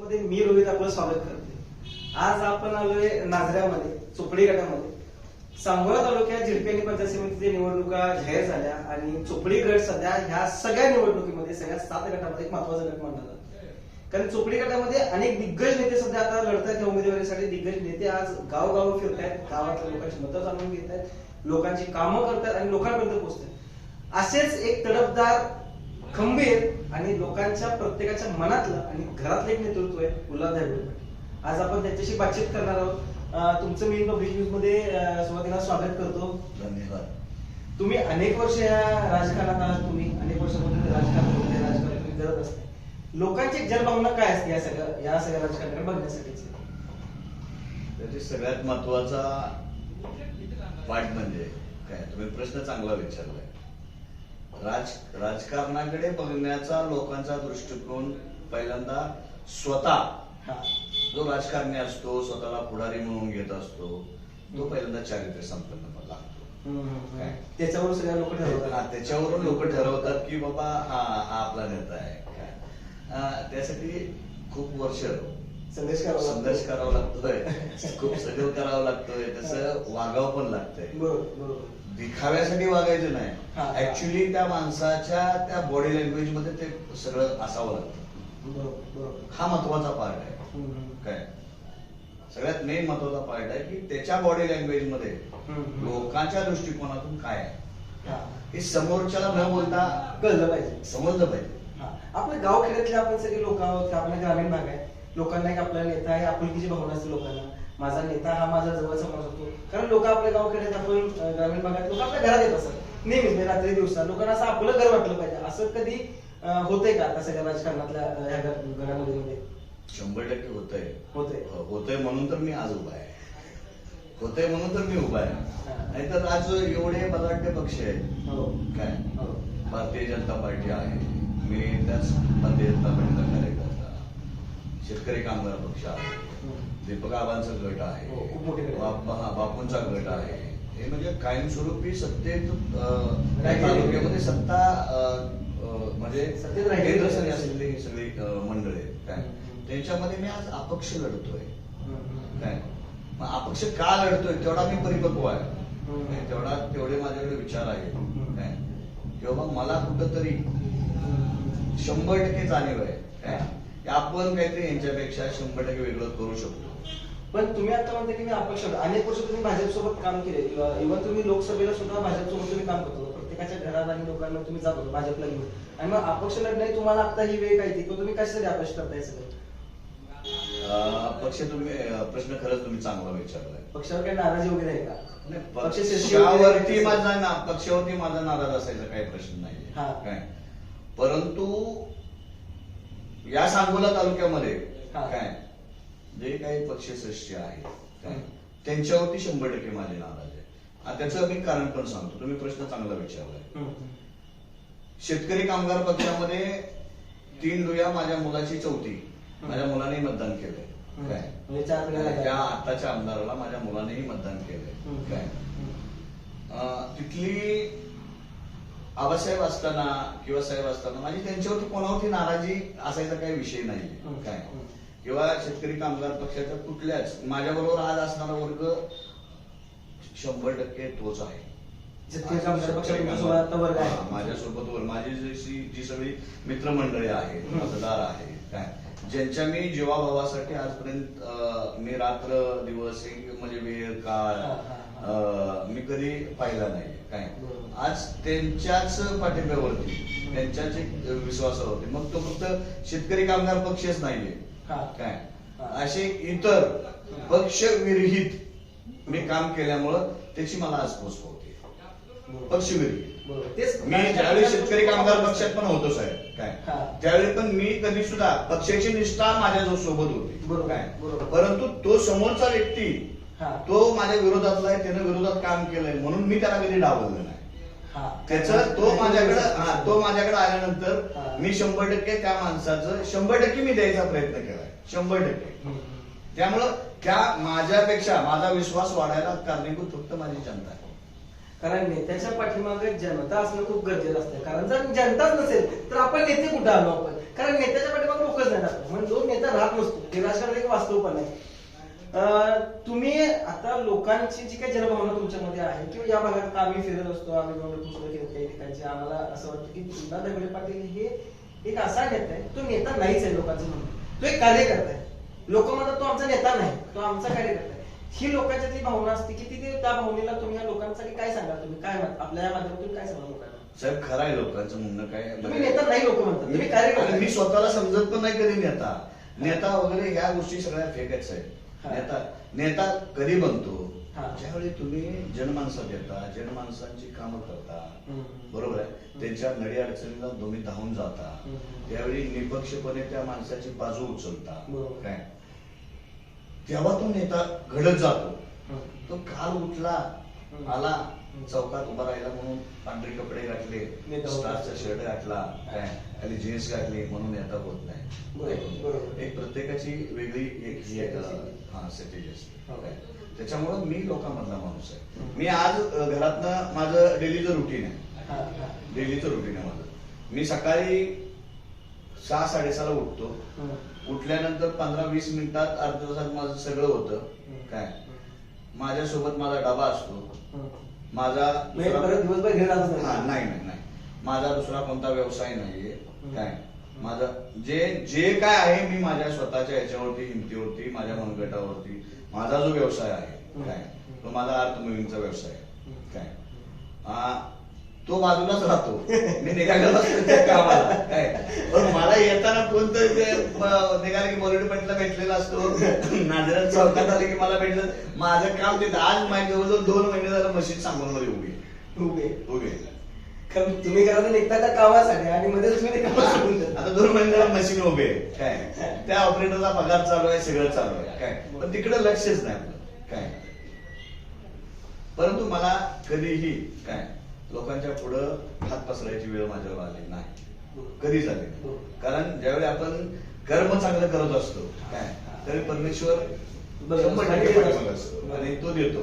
मध्ये मी रोहित आपलं स्वागत करते. आज आपण आलोय नाझऱ्यामध्ये चोपडी गटामध्ये. सांगोला तालुक्यात झिडपी पंचायत समितीच्या निवडणुका जाहीर झाल्या आणि चोपडी गट सध्या ह्या सगळ्या निवडणुकीमध्ये सगळ्या सात गटामध्ये एक महत्त्वाचा गट मानला जातो. कारण चोपडी गटामध्ये अनेक दिग्गज नेते सध्या आता लढतायत त्या उमेदवारीसाठी. दिग्गज नेते आज गावगाव फिरत आहेत गावातल्या लोकांची मतं जाणून घेत आहेत लोकांची कामं करतात आणि लोकांपर्यंत पोहोचतात असेच एक तडफदार खंबीर आणि लोकांच्या प्रत्येकाच्या मनातलं आणि घरातलं एक नेतृत्व आहे गुलाब पाटील आज आपण त्यांच्याशी बातचीत करणार आहोत. तुमचं मी पब्लिक न्यूजमध्ये सुरुवातीला स्वागत करतो. धन्यवाद. तुम्ही अनेक वर्ष या राजकारणात आहात तुम्ही अनेक वर्षापासून राजकारण राजकारण तुम्ही करत असताय लोकांची जनभावना काय असते या सगळ्या या सगळ्या राजकारणाकडे बघण्यासाठीची त्याची सगळ्यात महत्त्वाचा पाठ म्हणजे काय? तुम्ही प्रश्न चांगला विचारलाय. राज राजकारणाकडे बघण्याचा लोकांचा दृष्टिकोन पहिल्यांदा स्वतः जो राजकारणी असतो स्वतःला पुढारी म्हणून घेत असतो तो पहिल्यांदा चारित्र्य संपन्न लागतो? त्याच्यावर सगळ्या लोक ठरवतात. त्याच्यावरून लोक ठरवतात की बाबा हा हा आपला नेता आहे. त्यासाठी खूप वर्ष संदेश करावा. संघर्ष करावा लागतोय. खूप सगळं करावं लागतोय. तसं वागावं पण लागतंय. बरोबर. दिखाव्यासाठी वागायचं नाही. ऍक्च्युली त्या माणसाच्या त्या बॉडी लँग्वेजमध्ये ते सगळं असावं लागतं हा महत्त्वाचा पार्ट आहे. काय सगळ्यात मेन महत्त्वाचा पार्ट आहे की त्याच्या बॉडी लँग्वेजमध्ये. लोकांच्या दृष्टिकोनातून काय आहे हा. समोरच्याला न बोलता कळलं पाहिजे समजलं पाहिजे. आपल्या गाव खेड्यातले आपण सगळे लोक आहोत आपला ग्रामीण भाग आहे लोकांना एक आपला नेता आहे आपुलकीची भावना असते लोकांना माझा नेता हा माझा जवळचा माणूस असतो कारण लोक आपल्या गाव खेड्यात आपण ग्रामीण भागात लोक आपल्या घरात येत असतात. नेहमीच म्हणजे रात्री दिवसा लोकांना असं आपलं घर वाटलं पाहिजे. असं कधी होतंय का आता सगळ्या राजकारणातल्या ह्या घ- घडामोडी मध्ये? शंभर टक्के होतंय. होतंय. होतंय म्हणून तर मी आज उभा आहे. होतंय म्हणून तर मी उभा आहे. हा. नाहीतर आज एवढे बलाढ्य पक्ष आहेत. हो. काय? हो. भारतीय जनता पार्टी आहे. मी त्याच भारतीय जनता पार्टीचा कार्यकर्ता शेतकरी कामगार पक्ष आहे हम्म. दीपक आबांचा गट आहे हो, आहे. बापूंचा गट आहे हे म्हणजे कायमस्वरूपी सत्तेत. तालुक्यामध्ये सत्ता म्हणजे. केंद्रस्थानी असलेली ही सगळी मंडळी आहेत, काय हम्म. त्यांच्यामध्ये मी आज अपक्ष लढतोय. काय मग अपक्ष का लढतोय तेवढा मी परिपक्व आहे तेवढा तेवढे माझ्याकडे विचार आहेत हम्म. काय किंवा मला कुठंतरी. शंभर टक्के जाणीव आहे काय आपण काहीतरी यांच्यापेक्षा शंभर टक्के वेगळं करू शकतो. पण तुम्ही आता म्हणता की मी अपक्ष. अनेक वर्ष तुम्ही भाजप सोबत काम केले. इव्हन तुम्ही लोकसभेला सुद्धा भाजप सोबत तुम्ही काम करतो प्रत्येकाच्या घरात आणि लोकांना तुम्ही जात होतो भाजपला घेऊन. आणि मग अपक्ष लढण्याची तुम्हाला आता ही वेळ काय ती? तुम्ही कशासाठी अपक्ष करताय सगळं? पक्ष तुम्ही प्रश्न खरंच तुम्ही चांगला विचारलाय. पक्षावर काही नाराजी वगैरे आहे का? पक्षावरती? माझा ना पक्षावरती माझा नाराज असायचा काही प्रश्न नाही हा. काय? परंतु या सांगोला तालुक्यामध्ये. काय जे काही पक्षश्रेष्ठी आहे काय हम्म. त्यांच्यावरती शंभर टक्के माझे नाराज आहे त्याचं मी कारण पण सांगतो तुम्ही प्रश्न चांगला विचारलाय. शेतकरी कामगार पक्षामध्ये तीन डोया माझ्या मुलाची चौथी माझ्या मुलाने मतदान केलंय. काय म्हणजे. त्या आताच्या आमदाराला माझ्या मुलानेही मतदान केलंय. काय तिथली आबासाहेब असताना किंवा साहेब असताना माझी त्यांच्यावरती कोणावरती नाराजी असायचा काही विषय नाही. काय. किंवा शेतकरी कामगार पक्षाच्या कुठल्याच माझ्याबरोबर आज असणारा वर्ग शंभर टक्के तोच आहे. माझ्यासोबत वर माझी जशी जी सगळी मित्रमंडळी आहेत. मतदार आहेत काय? ज्यांच्या मी जीवाभावासाठी आजपर्यंत मी रात्र दिवस म्हणजे वेळ काळ मी कधी पाहिला नाही. काय. आज त्यांच्याच पाठिंब्यावरती त्यांच्याच विश्वासावरती मग तो फक्त शेतकरी कामगार पक्षच नाहीये. काय. असे इतर पक्ष विरहित मी काम केल्यामुळं त्याची मला आज होते. पक्ष विरहित मी ज्यावेळी शेतकरी कामगार पक्षात पण होतो साहेब काय. त्यावेळी पण मी कधी सुद्धा पक्षाची निष्ठा माझ्या जो सोबत होती बरोबर. काय. परंतु तो समोरचा व्यक्ती. तो माझ्या विरोधातला आहे त्यानं विरोधात काम केलंय म्हणून मी त्याला कधी डावललं नाही. हा. त्याचं तो माझ्याकडे हा तो माझ्याकडे. आल्यानंतर मी शंभर टक्के त्या माणसाचं शंभर टक्के मी द्यायचा प्रयत्न केलाय. शंभर टक्के. त्यामुळं त्या माझ्यापेक्षा माझा विश्वास वाढायला कारणीभूत फक्त माझी जनता आहे. कारण नेत्याच्या पाठीमागे जनता असणं खूप गरजेचं असतं. कारण जर जनताच नसेल तर आपण नेते कुठं आलो आपण? कारण नेत्याच्या पाठीमागे लोकच नाही राहत. म्हणजे जो नेता राहत नसतो. ते राजकारण एक वास्तव पण आहे. तुम्ही आता लोकांची जी काही जनभावना तुमच्यामध्ये आहे किंवा या भागात आम्ही फिरत असतो आम्ही दोन पुस्तकं काही ठिकाणची आम्हाला असं वाटतं की पुन्हा दगडे पाटील हे एक असा नेता आहे तो नेता नाहीच आहे लोकांचं म्हणणं तो एक कार्यकर्ता आहे. लोक म्हणतात तो आमचा नेता नाही तो आमचा कार्यकर्ता आहे. ही लोकांच्या जी भावना असते की ती त्या भावनेला तुम्ही या लोकांसाठी काय सांगाल तुम्ही? काय आपल्या या माध्यमातून काय सांगाल लोकांना? साहेब खरं आहे लोकांचं म्हणणं काय? तुम्ही नेता नाही लोक म्हणतात तुम्ही कार्यकर्ता मी. स्वतःला समजत पण नाही कधी नेता. नेता वगैरे ह्या गोष्टी सगळ्या फेक आहेत. साहेब. नेता नेता कधी बनतो. ज्यावेळी तुम्ही जनमानसात येता जनमानसांची कामं करता. बरोबर आहे त्यांच्या नडी अडचणीला तुम्ही धावून जाता. त्यावेळी निपक्षपणे त्या माणसाची बाजू उचलता बरोबर. काय तेव्हा तो नेता घडत जातो. तो काल उठला. आला. चौकात उभा राहिला म्हणून पांढरे कपडे घातले स्टारचा. शर्ट घातला काय खाली जीन्स घातली म्हणून नेता होत नाही. एक प्रत्येकाची वेगळी एक ही असते? त्याच्यामुळं मी लोकांमधला माणूस आहे. मी आज घरातनं माझं डेलीचं रुटीन आहे. डेलीचं रुटीन आहे माझं मी सकाळी सहा साडेसहाला उठतो. उठल्यानंतर पंधरा वीस मिनिटात अर्ध्या तासात माझं सगळं होतं. काय माझ्यासोबत माझा डबा असतो. माझा म्हणजे परत दिवसभर घरी राहतच नाही. नाही नाही माझा दुसरा कोणता व्यवसाय नाहीये. काय माझा जे जे काय आहे मी माझ्या स्वतःच्या याच्यावरती हिमतीवरती माझ्या मनगटावरती माझा जो व्यवसाय आहे. काय तो माझा अर्थ मुलींचा व्यवसाय आहे. काय तो बाजूलाच राहतो मी निघालेलो असतो त्या कामाला काय पण मला येताना कोणतरी ते म- निघाले की बॉलिवूड पॉइंटला भेटलेला असतो नाजरात चौकात आले की मला भेटलं माझं काम तिथं आज माझ्या जवळजवळ दोन महिने झालं मशीन सांगून मध्ये उभी. उभे. उभी. कारण तुम्ही घरातून निघता त्या कामासाठी आणि मध्ये तुम्ही. आता दोन महिने झालं मशीन उभे. काय त्या ऑपरेटरचा पगार चालू आहे सगळं चालू आहे काय पण तिकडे लक्षच नाही आपलं काय परंतु मला कधीही काय लोकांच्या पुढं हात पसरायची वेळ माझ्यावर आली नाही कधी झाली नाही. कारण ज्यावेळी आपण कर्म चांगलं करत असतो. काय? तरी परमेश्वर आणि तो देतो.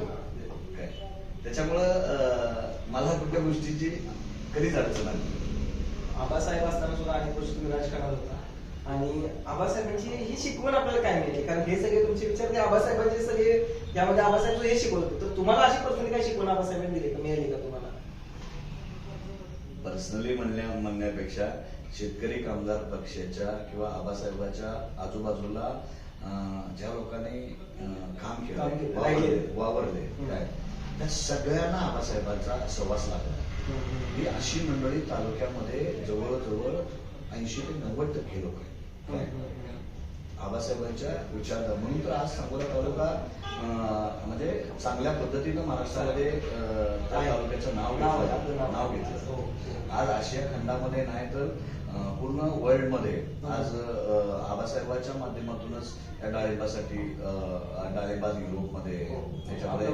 काय? त्याच्यामुळं अं, मला कुठल्या गोष्टीची कधीच अडचण आली नाही. आबासाहेब असताना सुद्धा अनेक वर्ष तुम्ही राजकारणात होता. आणि आबासाहेबांची ही शिकवण आपल्याला काय मिळाली? कारण हे सगळे तुमचे विचार ते आबासाहेबांचे सगळे यामध्ये आबासाहेब हे शिकवत होते. तर तुम्हाला अशी पर्सनली काय शिकवण आबासाहेबांनी दिली का? मिळाली का तुम्हाला? पर्सनली म्हणण्या म्हणण्यापेक्षा शेतकरी कामगार पक्षाच्या किंवा आबासाहेबाच्या आजूबाजूला ज्या लोकांनी काम केलं वावरले. काय? त्या सगळ्यांना आबासाहेबांचा सहवास लागला. ही अशी मंडळी तालुक्यामध्ये जवळजवळ ऐंशी ते नव्वद टक्के लोक आहेत? आबासाहेबांच्या विचारधारा म्हणून तर आज सांगोला तालुका म्हणजे चांगल्या पद्धतीनं महाराष्ट्रामध्ये त्या. तालुक्याचं नाव घेतलं नाव. नाव हो. घेतलं आज आशिया खंडामध्ये नाही तर पूर्ण वर्ल्डमध्ये आज आबासाहेबाच्या माध्यमातूनच या डाळिंबासाठी डाळिंबाज युरोपमध्ये हो. त्याच्यामध्ये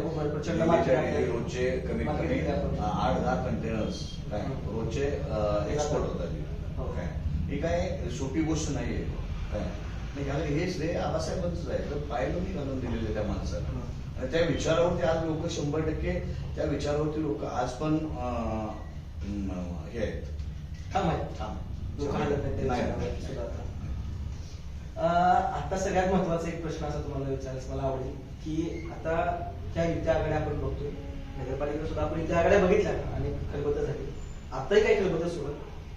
रोजचे कमीत कमी आठ दहा कंटेनर्स काय. रोजचे एक्सपोर्ट होतात हो. काय ही काय सोपी गोष्ट नाहीये काय नाही कारण हे श्रेय आबासाहेबांच आहे तर पायलं मी घालून दिलेले त्या माणसाला आणि त्या विचारावरती आज लोक शंभर टक्के त्या विचारावरती लोक आज पण हे आहेत. आहे. सुद्धा आता. सगळ्यात महत्त्वाचा एक प्रश्न असा तुम्हाला विचारायचं मला आवडेल की आता त्या युती आघाड्या आपण बघतोय. नगरपालिका सुद्धा आपण युती आघाड्या बघितल्या आणि खलबत झाली. आताही काही खलबत सुरू आहे.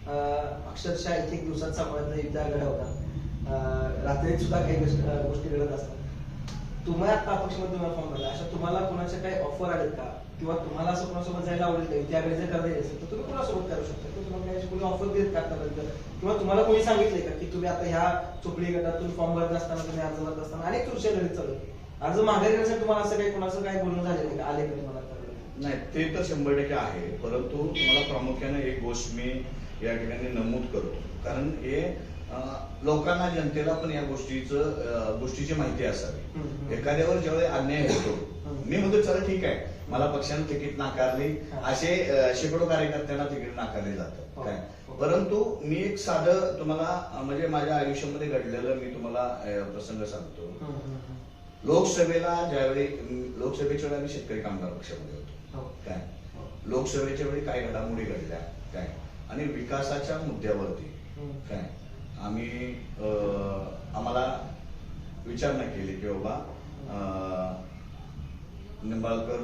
अं, अक्षरशः एक एक दिवसात सांभाळत युती आघाड्या होता रात्री रात्रीत सुद्धा काही गोष्टी घडत असतात. तुम्ही आता अपक्षमध्ये तुम्हाला फॉर्म भरला अशा तुम्हाला कोणाच्या काही ऑफर आलेत का? किंवा तुम्हाला असं कोणासोबत जायला आवडेल का? युती जर करता येईल असेल तर तुम्ही कोणासोबत करू शकता. किंवा तुम्हाला काही कोणी ऑफर देत का आतापर्यंत? किंवा तुम्हाला कोणी सांगितलंय का की तुम्ही आता ह्या चोपडी गटातून फॉर्म भरत असताना तुम्ही अर्ज भरत असताना अनेक तुमच्या घरी चालू अर्ज माघारी करण्यासाठी तुम्हाला असं काही कोणाचं काही बोलणं झालं नाही का? आले का तुम्हाला नाही ते तर शंभर टक्के आहे. परंतु तुम्हाला प्रामुख्याने एक गोष्ट मी या ठिकाणी नमूद करतो. कारण हे लोकांना जनतेला पण या गोष्टीचं गोष्टीची माहिती असावी. एखाद्यावर ज्यावेळी अन्याय होतो. मी म्हणतो चला ठीक आहे मला पक्षाने तिकीट नाकारली. असे शेकडो कार्यकर्त्यांना तिकीट नाकारले जातात हो. काय हो. परंतु मी एक साधं तुम्हाला म्हणजे माझ्या आयुष्यामध्ये घडलेलं मी तुम्हाला प्रसंग सांगतो. लोकसभेला ज्यावेळी लोकसभेच्या वेळी आम्ही शेतकरी कामगार पक्षामध्ये होतो हो. काय लोकसभेच्या वेळी काय घडामोडी घडल्या काय आणि विकासाच्या मुद्द्यावरती. काय आम्ही आम्हाला विचारणा केली की बाबा निंबाळकर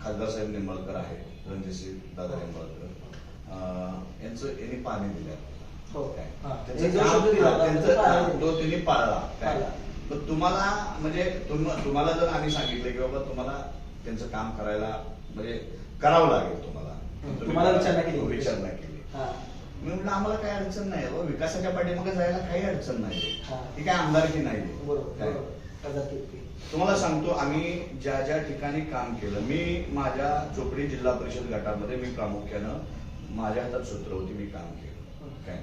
खासदार साहेब निंबाळकर आहे रणजितसिंह दादा निंबाळकर यांचं यांनी पाणी दिलं हो. काय. त्यांचं त्यांनी जो काम- शब्द दिला होता, त्यांचं तो पाळला. काम तो त्यांनी पाळला काय. पण तुम्हाला म्हणजे तुम- तुम्हाला जर आम्ही सांगितलं की बाबा तुम्हाला त्यांचं काम करायला म्हणजे करावं लागेल तुम्हाला तुम्हाला. विचारणा केली. विचारणा केली. मी म्हटलं आम्हाला काही अडचण नाही हो. विकासाच्या पाठीमागे जायला काही अडचण नाही हा. ही काय आमदारकी नाही काय? तुम्हाला सांगतो आम्ही ज्या ज्या ठिकाणी काम केलं मी माझ्या चोपडी जिल्हा परिषद गटामध्ये मी प्रामुख्यानं माझ्या हातात सूत्र होती मी काम केलं. काय?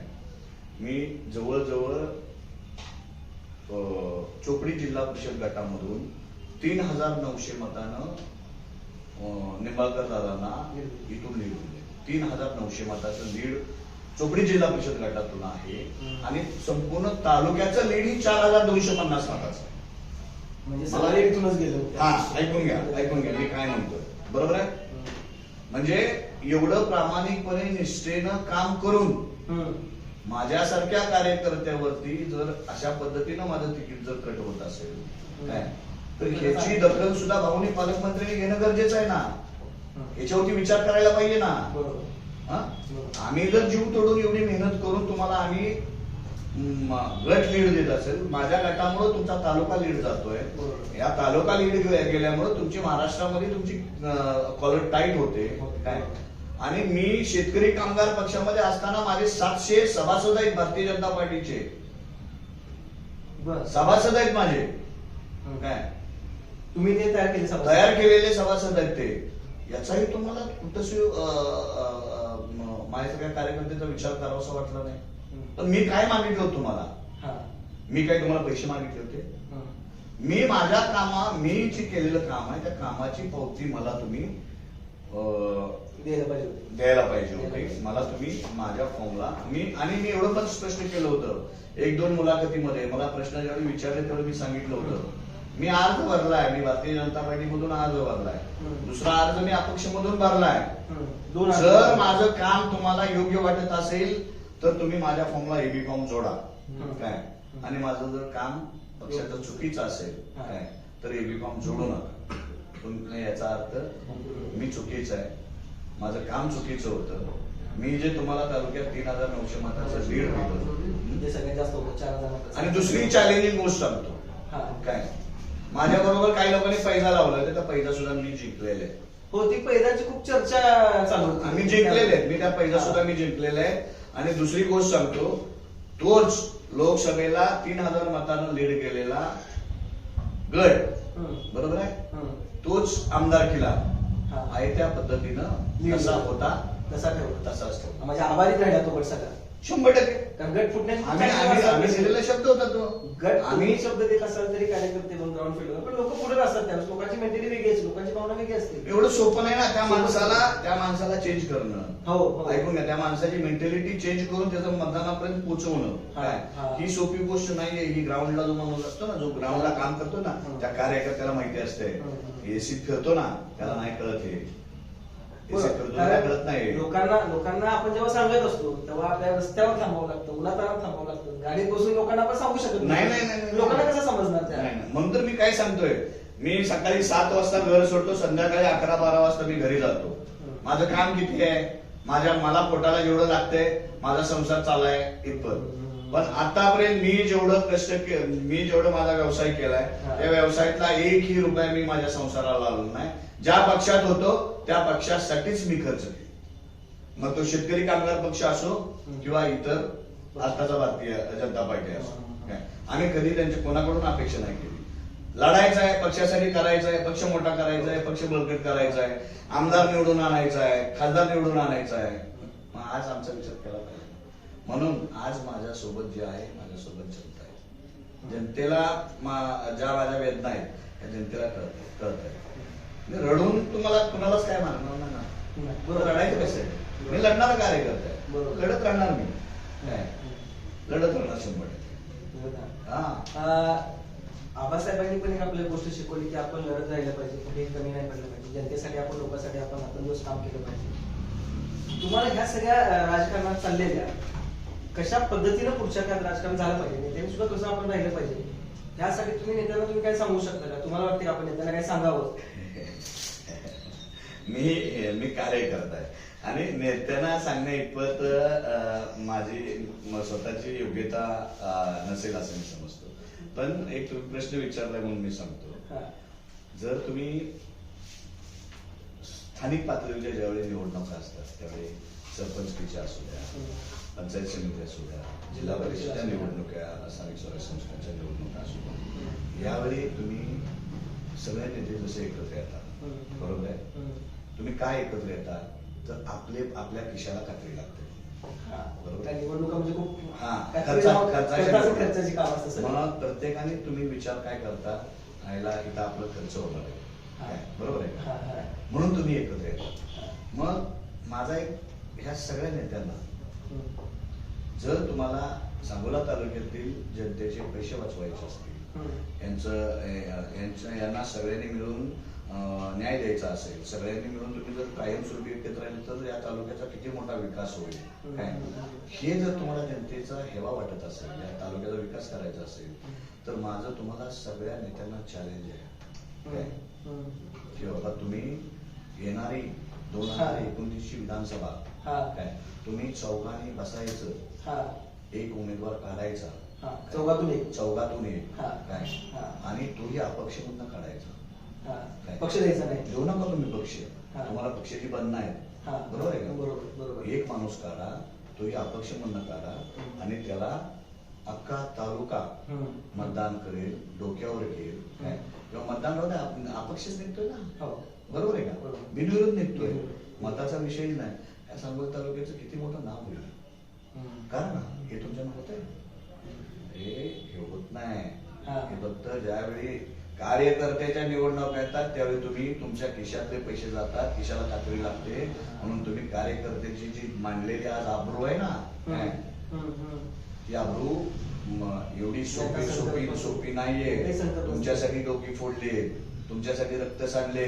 मी जवळजवळ अं, चोपडी जिल्हा परिषद गटामधून तीन हजार नऊशे मतानं अं, निंबाळकर दादांना इथून लीड दिले. तीन हजार नऊशे मताचं लीड चोपडी जिल्हा परिषद गटातून आहे. आणि संपूर्ण तालुक्याचं लीड ही चार हजार दोनशे पन्नास मताचं. म्हणजे मला- इथूनच गेले. हा ऐकून घ्या ऐकून घ्या मी काय म्हणतो बरोबर आहे. म्हणजे एवढं प्रामाणिकपणे निष्ठेनं काम करून. माझ्यासारख्या कार्यकर्त्यावरती जर अशा पद्धतीनं माझं तिकीट जर कट होत असेल काय तर ह्याची दखल सुद्धा भाऊनी पालकमंत्र्यांनी घेणं गरजेचं आहे ना हम्म. याच्यावरती विचार करायला पाहिजे ना बरोबर? आम्ही जर जीव तोडून एवढी मेहनत करून तुम्हाला आम्ही गट लीड देत असेल माझ्या गटामुळे तुमचा तालुका लीड जातोय. या तालुका लीड गेल्यामुळे तुमची महाराष्ट्रामध्ये तुमची कॉलर टाईट होते. काय आणि मी शेतकरी कामगार पक्षामध्ये असताना माझे सातशे सभासद आहेत भारतीय जनता पार्टीचे. सभासद आहेत माझे. काय तुम्ही ते तयार केले? तयार केलेले सभासद आहेत ते याचाही तुम्हाला कुठंशी माझ्या सगळ्या कार्यकर्त्याचा विचार करावासा वाटला नाही. पण मी काय मागितलं होतं तुम्हाला. मी काय तुम्हाला पैसे मागितले होते. मी माझ्या कामा मी जे केलेलं काम आहे त्या कामाची पावती मला तुम्ही द्यायला पाहिजे होते. मला तुम्ही माझ्या फॉर्मला मी आणि मी एवढं पण स्पष्ट केलं होतं एक दोन मुलाखतीमध्ये मला प्रश्न ज्यावेळी विचारले त्यावेळी मी सांगितलं होतं मी अर्ज भरलाय मी भारतीय जनता पार्टीमधून अर्ज भरलाय. दुसरा अर्ज मी अपक्षमधून भरलाय. दोन जर हजार. माझं काम तुम्हाला योग्य वाटत असेल तर तुम्ही माझ्या फॉर्मला एबी फॉर्म जोडा. काय आणि माझं जर काम पक्षाचं चुकीचं असेल. काय तर एबी फॉर्म जोडू नका तुम्ही याचा अर्थ मी चुकीचं आहे माझं काम चुकीचं होतं मी जे तुम्हाला तालुक्यात तीन हजार नऊशे मताचं लीड दिलं ते सगळ्यात जास्त होतं चार हजार मताचं. आणि दुसरी चॅलेंजिंग गोष्ट सांगतो हा. काय माझ्या बरोबर काही लोकांनी पैसा लावला तर पैसा सुद्धा मी जिंकलेले आहे. हो ती पैदाची खूप चर्चा चालू होती. आम्ही जिंकलेले आहेत. मी त्या पैसा सुद्धा मी जिंकलेला आहे. आणि दुसरी गोष्ट सांगतो तोच लोकसभेला तीन हजार मतानं लीड केलेला गट. बरोबर आहे. तोच आमदारकीला हा. आहे त्या पद्धतीनं कसा होता तसा ठेवला. तसाच ठेवला म्हणजे आभारी राहिला तो गट सगळा. शंभर टक्के. कारण गट फुटण्याची आम्ही आम्ही आम्ही दिलेला शब्द होता तो. गट आम्ही शब्द देत असाल तरी कार्यकर्ते दोन ग्राउंड फील्डवर पण लोक पुढे असतात त्यावेळेस. लोकांची मेंटॅलिटी वेगळी असते. लोकांची भावना वेगळी असते. एवढं सोपं नाही ना त्या माणसाला. त्या माणसाला चेंज करणं. हो हो. ऐकून घ्या. त्या माणसाची मेंटॅलिटी चेंज करून त्याचं मतदानापर्यंत पोहोचवणं हा, काय? सोपी गोष्ट नाहीये. ही ग्राउंडला जो माणूस असतो ना जो ग्राउंडला काम करतो ना. त्या कार्यकर्त्याला माहिती असते. एसीत फिरतो ना त्याला नाही कळत हे. कारण नाही. लोकांना लोकांना आपण जेव्हा सांगत असतो तेव्हा आपल्या रस्त्यावर थांबावं लागतं उन्हातानात थांबावं लागतं. गाडीत बसून लोकांना आपण सांगू शकत नाही. नाही लोकांना कसं समजणार. म्हणून तर मी काय सांगतोय? मी सकाळी सात वाजता घर सोडतो संध्याकाळी अकरा बारा वाजता मी घरी जातो. माझं काम किती आहे? माझ्या मला पोटाला जेवढं लागतंय माझा संसार चाललाय इतपत. पण आतापर्यंत मी जेवढं कष्ट मी जेवढं माझा व्यवसाय केलाय. त्या व्यवसायातला एकही रुपया मी माझ्या संसाराला आलो नाही. ज्या पक्षात होतो त्या पक्षासाठीच मी खर्च केला. मग तो शेतकरी कामगार पक्ष असो. किंवा इतर आताचा भारतीय जनता पार्टी असो. आम्ही कधी त्यांच्या कोणाकडून अपेक्षा नाही केली. लढायचं आहे पक्षासाठी करायचं आहे पक्ष मोठा करायचा आहे पक्ष बळकट करायचा आहे आमदार निवडून आणायचा आहे खासदार निवडून आणायचा आहे. मग आज आमचा विचार केला पाहिजे म्हणून आज माझ्या सोबत जे आहे माझ्या सोबत जनता आहे. जनतेला ज्या माझ्या वेदना आहेत त्या जनतेला कळत कळत आहे रडून तुम्हाला कुणालाच काय मारणार ना. बरोबर रडायचं कसं आहे? मी लढणार कार्यकर्ता आहे. बरोबर. लढत राहणार मी. लढत राहणार शंभर टक्के. हा आबासाहेबांनी पण एक आपल्याला गोष्ट शिकवली की आपण लढत राहिलं पाहिजे कुठेही कमी नाही पडलं पाहिजे. जनतेसाठी आपण लोकांसाठी आपण आपण दिवस काम केलं पाहिजे. तुम्हाला ह्या सगळ्या राजकारणात चाललेल्या कशा पद्धतीनं पुढच्या काळात राजकारण झालं पाहिजे? नेत्यांनी सुद्धा कसं आपण राहिलं पाहिजे. त्यासाठी तुम्ही नेत्यांना तुम्ही काय सांगू शकता का? तुम्हाला वाटते आपण नेत्यांना काय सांगावं? मी मी कार्यकर्ता आहे आणि नेत्यांना सांगण्या इतपत माझी स्वतःची योग्यता नसेल असं मी समजतो पण एक तुम्ही प्रश्न विचारलाय म्हणून मी सांगतो. जर तुम्ही स्थानिक पातळीच्या ज्यावेळी निवडणुका असतात त्यावेळी सरपंचकीच्या असू द्या पंचायत समिती असू द्या जिल्हा परिषदेच्या निवडणुका स्थानिक स्वराज्य संस्थांच्या निवडणुका असू द्या यावेळी तुम्ही सगळे नेते जसे एकत्र येतात. बरोबर आहे. तुम्ही काय एकत्र येतात तर आपले आपल्या खिशाला कात्री लागते हा. बरोबर. त्या निवडणुका म्हणजे खूप हा खर्चाचं- काम असतं. मग प्रत्येकाने तुम्ही विचार काय करता आयला इथं आपलं खर्च होणार आहे? बरोबर आहे हा, हा. म्हणून तुम्ही एकत्र येता मग माझा एक ह्या सगळ्या नेत्यांना. जर तुम्हाला सांगोला तालुक्यातील जनतेचे पैसे वाचवायचे असतील. यांचं यांना सगळ्यांनी मिळून न्याय द्यायचा असेल सगळ्यांनी मिळून तुम्ही जर कायमस्वरूपी एकत्र राहिले तर या तालुक्याचा किती मोठा विकास होईल काय हे जर तुम्हाला जनतेचा हेवा वाटत असेल या तालुक्याचा विकास करायचा असेल तर माझं तुम्हाला सगळ्या नेत्यांना चॅलेंज आहे काय. की बाबा तुम्ही येणारी दोन हजार एकोणतीसची विधानसभा हा. काय तुम्ही चौकाने बसायचं हा. एक उमेदवार काढायचा. चौघातून एक चौघातून एक हा. काय. आणि तोही अपक्ष म्हणून काढायचा? पक्ष द्यायचा नाही देऊ नका तुम्ही पक्ष हा. तुम्हाला पक्षाची बंद नाही हा. बरोबर आहे का बरोबर, बरोबर. एक माणूस काढा तोही अपक्ष म्हणणं काढा. आणि त्याला अख्खा तालुका. मतदान करेल डोक्यावर घेईल किंवा मतदान राहू अपक्षच निघतोय ना हो. बरोबर आहे का. बिनविरोध निघतोय. मताचा विषयच नाही या सांगोल तालुक्याचं किती मोठं नाव होईल. कारण हे तुमच्या होत आहे हे होत नाही. हे फक्त ज्यावेळी कार्यकर्त्याच्या निवडणुका येतात त्यावेळी तुम्ही तुमच्या खिशातले पैसे जातात खिशाला कात्री लागते. म्हणून तुम्ही कार्यकर्त्याची जी मांडलेली आज आब्रू आहे ना. ती आब्रू एवढी सोपी सोपी सोपी नाहीये. तुमच्यासाठी डोकी फोडले तुमच्यासाठी रक्त सांडले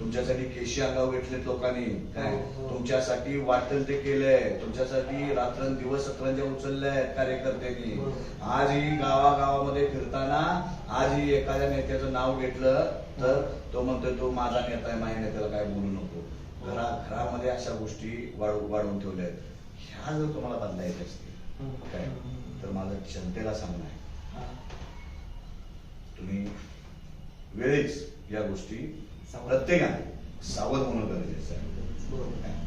तुमच्यासाठी केशी अंगावर घेतलेत लोकांनी काय हो, हो. तुमच्यासाठी वाटल ते केलंय तुमच्यासाठी रात्रंदिवस सतरंजा उचलल्या कार्यकर्त्यांनी बरोबर. आजही गावागावामध्ये फिरताना आजही एखाद्या नेत्याचं नाव घेतलं तर तो म्हणतोय तो माझा नेता आहे माझ्या नेत्याला काय बोलू नको घरा घरामध्ये अशा गोष्टी वाढवून वाढवून ठेवल्या आहेत ह्या जर तुम्हाला बदलायच्या असतील हम्म. काय तर माझं जनतेला सांगणं आहे हा. तुम्ही वेळीच या गोष्टी. प्रत्येकाने सावध होणं गरजेचं आहे.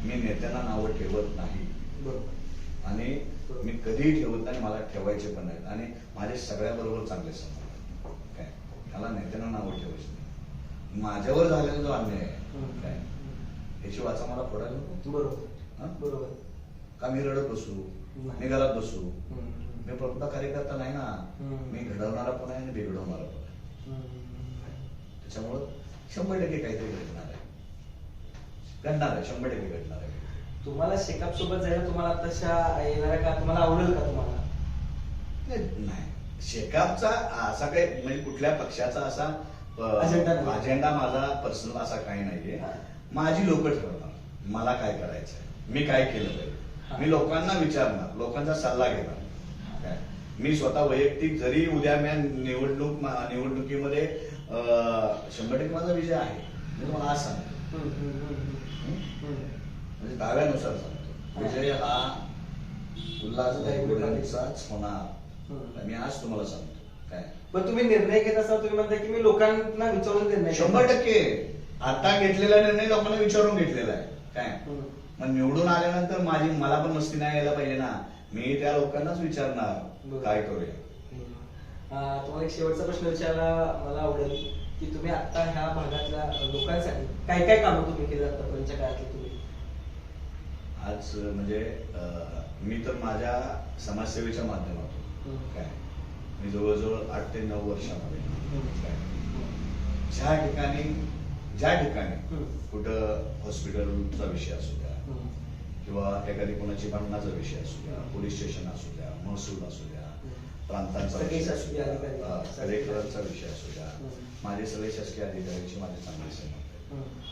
मी नेत्यांना नावं ठेवत नाही बरोबर. आणि मी कधीही ठेवत नाही मला ठेवायचे पण नाहीत आणि माझे सगळ्या बरोबर चांगले संबंध. काय मला नेत्यांना नावं ठेवायची नाही माझ्यावर झालेला जो अन्याय आहे. काय याची वाचा मला फोडायला नको बरोबर हा? बरोबर का मी रडत बसू. मी घरात बसू. मी प्रकृता कार्यकर्ता नाही ना. मी घडवणारा पण आहे आणि बिघडवणारा पण आहे. त्याच्यामुळं शंभर टक्के काहीतरी घडणार आहे. घडणार आहे शंभर टक्के घडणार आहे. तुम्हाला शेकाप सोबत जायला तुम्हाला तशा येणाऱ्या का तुम्हाला आवडेल का तुम्हाला? नाही, शेकापचा असा काही म्हणजे कुठल्या पक्षाचा असा अजेंडा माझा पर्सनल असा काही नाहीये. माझी लोक ठरवणार मला काय करायचंय? मी काय केलं. पाहिजे? मी लोकांना विचारणार लोकांचा सल्ला घेणार. मी स्वतः वैयक्तिक जरी उद्या मी निवडणूक निवडणुकीमध्ये शंभर टक्के माझा विजय आहे. मी तुम्हाला आज सांगतो. म्हणजे दाव्यानुसार सांगतो. विजय हा गुढ्यांचाच होणार. मी आज तुम्हाला सांगतो. काय? पण तुम्ही निर्णय घेत असाल तुम्ही म्हणता की मी लोकांना विचारून निर्णय. शंभर टक्के. आता घेतलेला निर्णय लोकांना विचारून घेतलेला आहे. काय. मग निवडून आल्यानंतर माझी मला पण मस्ती नाही यायला पाहिजे ना. मी त्या लोकांनाच विचारणार. काय करूया? तुम्हाला एक शेवटचा प्रश्न विचारायला मला आवडेल की तुम्ही आता ह्या भागातल्या लोकांसाठी काय काय कामं तुम्ही केली आतापर्यंतच्या काळातली तुम्ही आज म्हणजे मी तर माझ्या समाजसेवेच्या माध्यमातून. काय मी जवळजवळ आठ ते नऊ वर्षामध्ये ज्या ठिकाणी ज्या ठिकाणी. कुठं हॉस्पिटलचा विषय असू द्या. किंवा एखादी कोणाची भांडणाचा विषय असू द्या पोलीस स्टेशन असू द्या महसूल असू द्या प्रांतांचा कलेक्टरांचा विषय. असू द्या. माझे सगळे शासकीय अधिकाऱ्यांची माझे चांगले संबंध.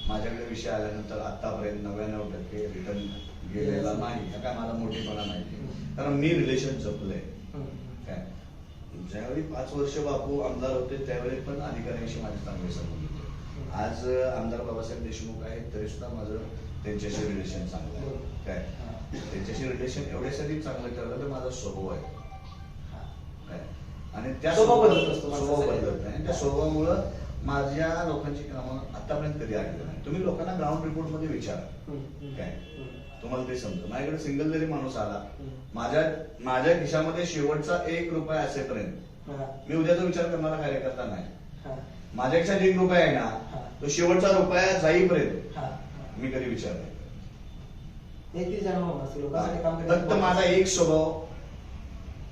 माझ्याकडे विषय आल्यानंतर आतापर्यंत नव्याण्णव टक्के रिटर्न गेलेला नाही. काय माझा मोठेपणा हम्म. कारण मी रिलेशन जपलंय. काय? ज्यावेळी पाच वर्ष बापू आमदार होते त्यावेळी पण अधिकाऱ्यांशी माझे चांगले संबंध होते. आज आमदार बाबासाहेब देशमुख आहेत तरी सुद्धा माझं त्यांच्याशी रिलेशन चांगलं आहे. काय. त्यांच्याशी रिलेशन एवढ्यासाठी चांगलं ठरलं तर माझा स्वभाव आहे. आणि त्या स्वभाव बदलत असतो स्वभाव. बदलत नाही त्या स्वभावामुळं माझ्या लोकांची कामं आतापर्यंत कधी आलेली नाही तुम्ही लोकांना ग्राउंड रिपोर्टमध्ये विचारा. काय? तुम्हाला ते समजा माझ्याकडे सिंगल जरी माणूस आला. माझ्या माझ्या खिशामध्ये शेवटचा एक रुपया असेपर्यंत. मी उद्याचा विचार करणारा कार्यकर्ता नाही. माझ्या खिशात एक रुपया आहे. ना तो शेवटचा रुपया जाईपर्यंत. मी कधी विचार नाही. फक्त माझा एक स्वभाव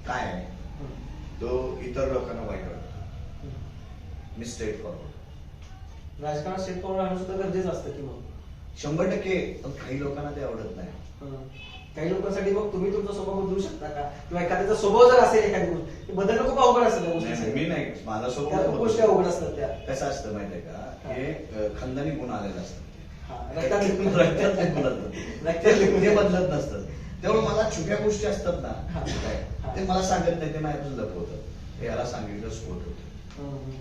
काय आहे. तो इतर लोकांना वाईट वाटतो. मी स्ट्रेट फॉरवर्ड राजकारणात शेतकरी राहणं सुद्धा गरजेचं असतं की मग शंभर टक्के पण काही लोकांना ते आवडत नाही. काही लोकांसाठी मग तुम्ही तुमचा स्वभाव बदलू शकता का किंवा एखाद्याचा स्वभाव जर असेल एखादी गोष्ट बदलणं खूप अवघड असतं त्या. मी नाही माझा स्वभाव गोष्टी अवघड असतात त्या कसं असतं माहितीये का हे अ, खानदानी गुण आलेले असतात हा, रक्तातले गुण. रक्तातले गुण असतात. रक्तातले गुण. ते बदलत नसतात त्यामुळे मला छोट्या गोष्टी असतात ना. काय. ते मला सांगत नाही ते माझ्यातून लपवतं हे याला सांगितलं स्फोट होतो.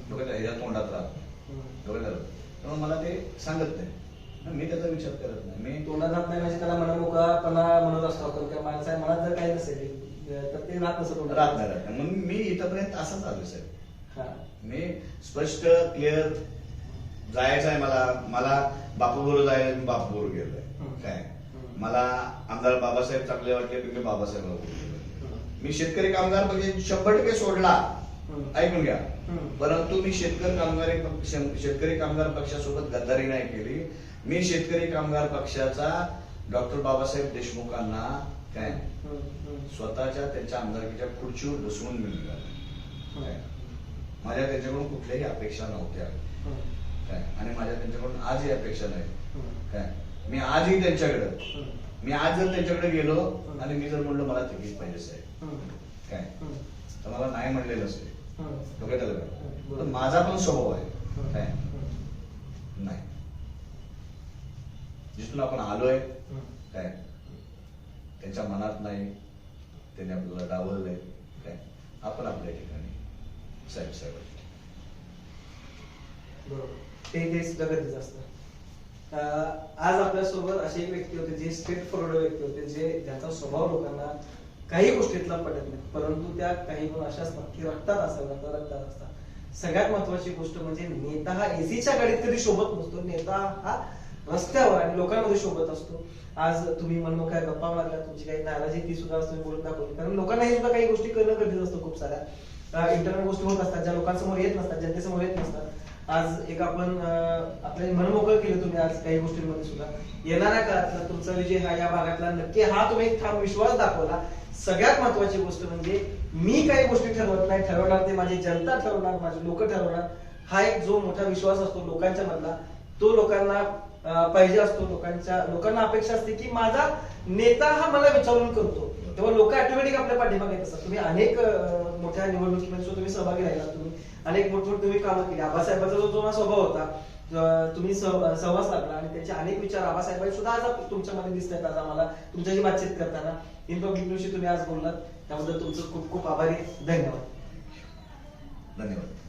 डोक्यात ह्याच्या तोंडात राहत राहत त्यामुळे मला ते सांगत नाही मी त्याचा विचार करत नाही मी तोंडात राहत नाही म्हणजे त्याला मनमोकळापणा म्हणत असतो आपण किंवा माणसा मनात जर काही नसेल तर ते राहत नसतं. राहत नाही राहत नाही. म्हणून मी इथपर्यंत असंच आलो साहेब हा. मी स्पष्ट क्लिअर जायचं आहे मला मला बापू बरोबर जायला मी बापू बरोबर गेलोय. काय. मला आमदार बाबासाहेब चांगले वाटले की मी बाबासाहेब. मी शेतकरी कामगार म्हणजे शंभर टक्के सोडला. ऐकून घ्या. परंतु मी शेतकरी कामगार शेतकरी कामगार पक्षासोबत गद्दारी नाही केली मी शेतकरी कामगार पक्षाचा डॉक्टर बाबासाहेब देशमुखांना काय. स्वतःच्या त्यांच्या आमदारकीच्या खुर्चीवर बसवून मी निघालो काय? माझ्या त्यांच्याकडून कुठल्याही अपेक्षा नव्हत्या. काय आणि माझ्या त्यांच्याकडून आजही अपेक्षा नाही. काय मी आजही त्यांच्याकडं. मी आज जर त्यांच्याकडे गेलो आणि मी जर म्हणलं मला तिकीट पाहिजे साहेब. काय. तर मला नाही म्हणलेलं असेल. डोक्यात आलं. का? तर माझा पण स्वभाव आहे. काय. नाही जिथून आपण आलोय. काय त्यांच्या मनात नाही त्यांनी आपल्याला डावललंय काय आपण आपल्या ठिकाणी साहेब साहेब ते सुद्धा गरजेचं असतं आज आपल्यासोबत असे एक व्यक्ती होते जे स्ट्रेट फॉरवर्ड व्यक्ती होते जे ज्यांचा स्वभाव लोकांना काही गोष्टीतला पटत नाही. परंतु त्या काही गुण अशा असतात की रक्तात असतात रक्तात असतात. सगळ्यात महत्वाची गोष्ट म्हणजे नेता हा एसीच्या गाडीत कधी शोभत नसतो. नेता हा रस्त्यावर आणि लोकांमध्ये शोभत असतो. आज तुम्ही मनमोकळ्या गप्पा मारल्या तुमची काही नाराजी ती सुद्धा तुम्ही बोलून दाखवली. कारण लोकांना हे सुद्धा काही गोष्टी करणं गरजेचं असतं खूप साऱ्या. इंटरनेट गोष्टी होत असतात ज्या लोकांसमोर येत नसतात जनतेसमोर येत नसतात. आज एक आपण अं, आपले मनमोकळ केलं तुम्ही आज काही गोष्टींमध्ये सुद्धा. येणाऱ्या काळातला तुमचा विजय हा या भागातला नक्की हा तुम्ही एक ठाम विश्वास दाखवला. सगळ्यात महत्वाची गोष्ट म्हणजे मी काही गोष्टी ठरवत नाही ठरवणार ते माझी जनता ठरवणार माझे लोक ठरवणार. हा एक जो मोठा विश्वास असतो लोकांच्या मधला तो लोकांना पाहिजे असतो लोकांच्या लोकांना अपेक्षा असते की माझा नेता हा मला विचारून करतो. तेव्हा लोक ऑटोमॅटिक आपल्या पाठीमागे येत असतात तुम्ही अनेक मोठ्या निवडणुकीमध्ये सुद्धा तुम्ही सहभागी राहिला. तुम्ही अनेक मोठमोठ तुम्ही कामं केली. आबासाहेबांचा जो तुम्हाला स्वभाव होता तुम्ही सह- सहवास लागला आणि त्याचे अनेक विचार आबासाहेबांनी सुद्धा आज तुमच्यामध्ये दिसत आहेत आज आम्हाला. तुमच्याशी बातचीत करताना. इन पब्लिक न्यूजशी तुम्ही आज बोललात. त्याबद्दल तुमचं खूप खूप आभारी. धन्यवाद. धन्यवाद.